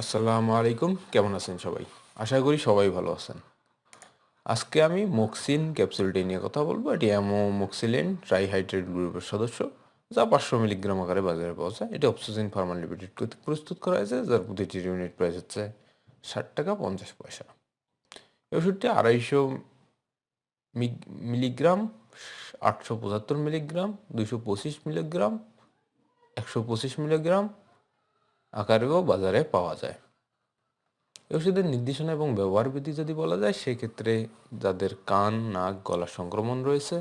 আসসালামু আলাইকুম। কেমন আছেন সবাই? আশা করি সবাই ভালো আছেন। আজকে আমি মক্সিন ক্যাপসুলটি নিয়ে কথা বলব। এটি অ্যামো মক্সিলেন ট্রাইহাইড্রেট গ্রুপের সদস্য, যা পাঁচশো মিলিগ্রাম আকারে বাজারে পাওয়া যায়। এটি অক্সিজেন ফার্মাল লিমিটেড কর্তৃক প্রস্তুত করা হয়েছে, যার প্রতিটি ইউনিট প্রাইস হচ্ছে ষাট টাকা পঞ্চাশ পয়সা। এই ওষুধটি আড়াইশো মিলিগ্রাম, আটশো পঁচাত্তর মিলিগ্রাম দুশো পঁচিশ মিলিগ্রাম, একশো পঁচিশ মিলিগ্রাম আকারেও বাজারে পাওয়া যায়। ওষুধের নির্দেশনা এবং ব্যবহার বিধি যদি বলা যায়, সেক্ষেত্রে যাদের কান, নাক গলা সংক্রমণ রয়েছে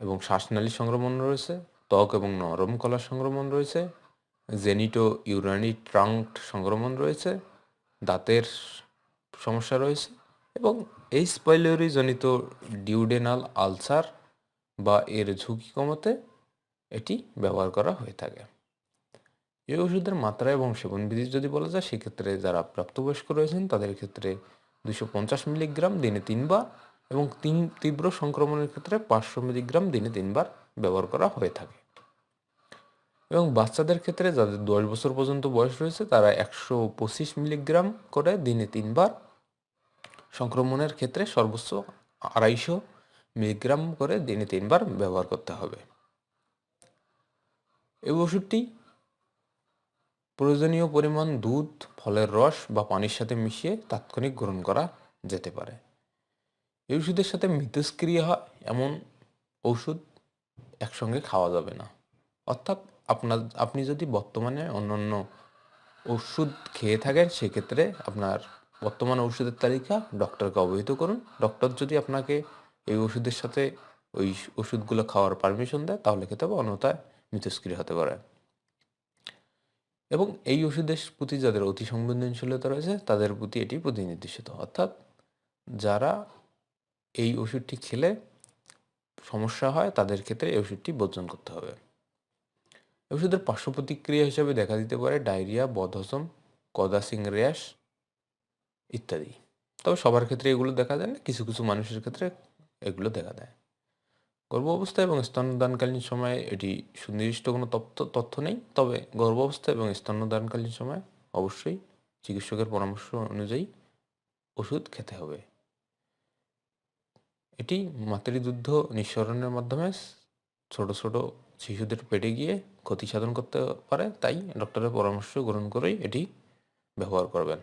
এবং শ্বাসনালী সংক্রমণ রয়েছে, ত্বক এবং নরম কলার সংক্রমণ রয়েছে, জেনিটো ইউরানি ট্রাঙ্ক সংক্রমণ রয়েছে, দাঁতের সমস্যা রয়েছে এবং এই স্পাইলোরি জনিত ডিউডেনাল আলসার বা এর ঝুঁকি কমাতে এটি ব্যবহার করা হয়ে থাকে। এই ওষুধের মাত্রা এবং সেবনবিধি যদি বলা যায়, সেক্ষেত্রে যারা প্রাপ্তবয়স্ক রয়েছেন, তাদের ক্ষেত্রে দুশো পঞ্চাশ মিলিগ্রাম দিনে তিনবার এবং তিন, তীব্র সংক্রমণের ক্ষেত্রে পাঁচশো মিলিগ্রাম দিনে তিনবার ব্যবহার করা হয়ে থাকে। এবং বাচ্চাদের ক্ষেত্রে যাদের দশ বছর পর্যন্ত বয়স রয়েছে, তারা একশো পঁচিশ মিলিগ্রাম করে দিনে তিনবার সংক্রমণের ক্ষেত্রে সর্বোচ্চ আড়াইশো মিলিগ্রাম করে দিনে তিনবার ব্যবহার করতে হবে। এই ওষুধটি প্রয়োজনীয় পরিমাণ দুধ, ফলের রস বা পানির সাথে মিশিয়ে তাৎক্ষণিক গ্রহণ করা যেতে পারে। এই ওষুধের সাথে মিথস্ক্রিয়া হয়, এমন ওষুধ একসঙ্গে খাওয়া যাবে না। অর্থাৎ আপনার, আপনি যদি বর্তমানে অন্যান্য ওষুধ খেয়ে থাকেন, সেক্ষেত্রে আপনার বর্তমান ওষুধের তালিকা ডক্টরকে অবহিত করুন। ডক্টর যদি আপনাকে এই ওষুধের সাথে, ওই ওষুধগুলো খাওয়ার পারমিশন দেয়, তাহলে খেতে হবে অন্যথায় মিথস্ক্রিয়া হতে পারে। এবং এই ওষুধের প্রতি যাদের অতি সংবেদনশীলতা রয়েছে, তাদের প্রতি এটি প্রতিনির্দেশিত। অর্থাৎ যারা এই ওষুধটি খেলে সমস্যা হয়, তাদের ক্ষেত্রে এই ওষুধটি বর্জন করতে হবে। ওষুধের পার্শ্ব প্রতিক্রিয়া হিসাবে দেখা দিতে পারে ডায়রিয়া, বদহজম কদাসিং র্যাশ ইত্যাদি। তবে সবার ক্ষেত্রে এগুলো দেখা যায় না, কিছু কিছু মানুষের ক্ষেত্রে এগুলো দেখা দেয়। গর্ভ অবস্থা এবং স্তন্যদানকালীন সময়ে এটি সুনির্দিষ্ট কোনো তথ্য তথ্য নেই। তবে গর্ভাবস্থা এবং স্তন্যদানকালীন সময় অবশ্যই চিকিৎসকের পরামর্শ অনুযায়ী ওষুধ খেতে হবে। এটি মাতৃদুগ্ধ নিঃসরণের মাধ্যমে ছোট ছোট শিশুদের পেটে গিয়ে ক্ষতি সাধন করতে পারে, তাই ডক্টরের পরামর্শ গ্রহণ করেই এটি ব্যবহার করবেন।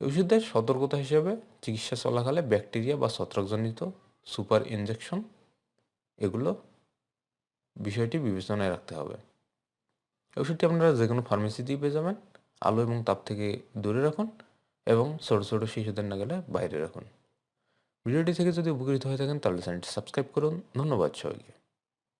ওষুধের সতর্কতা হিসেবে চিকিৎসা চলাকালে ব্যাকটেরিয়া বা ছত্রাকজনিত সুপার ইনজেকশন, এগুলো বিষয়টি বিবেচনায় রাখতে হবে। ওষুধটি আপনারা যে কোনো ফার্মেসিতেই পেয়ে যাবেন। আলো এবং তাপ থেকে দূরে রাখুন এবং ছোটো ছোটো শিশুদের না গেলে বাইরে রাখুন। ভিডিওটি থেকে যদি উপকৃত হয়ে থাকেন, তাহলে চ্যানেলটি সাবস্ক্রাইব করুন। ধন্যবাদ সবাইকে।